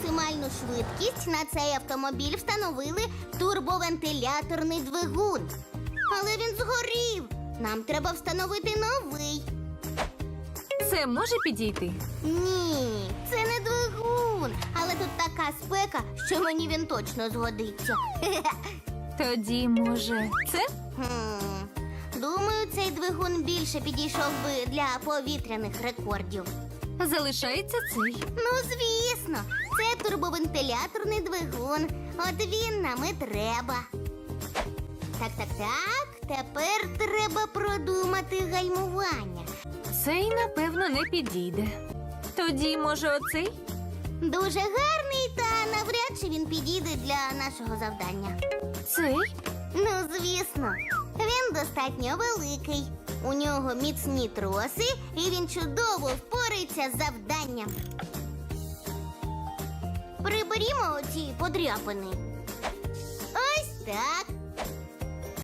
максимальну швидкість на цей автомобіль встановили турбовентиляторний двигун. Але він згорів. Нам треба встановити новий. Це може підійти. Ні, це не двигун. Але тут така спека, що мені він точно згодиться. Тоді, може, це? Хм. Думаю, цей двигун більше підійшов би для повітряних рекордів. Залишається цей. Ну, звісно, це турбовентиляторний двигун. От він нам і треба. Так, так, так. Тепер треба продумати гальмування. Цей, напевно, не підійде. Тоді, може, оцей? Дуже гарний, та навряд чи він підійде для нашого завдання. Цей? Ну, звісно, він достатньо великий. У нього міцні троси, і він чудово впорається з завданням. Приберімо оці подряпини.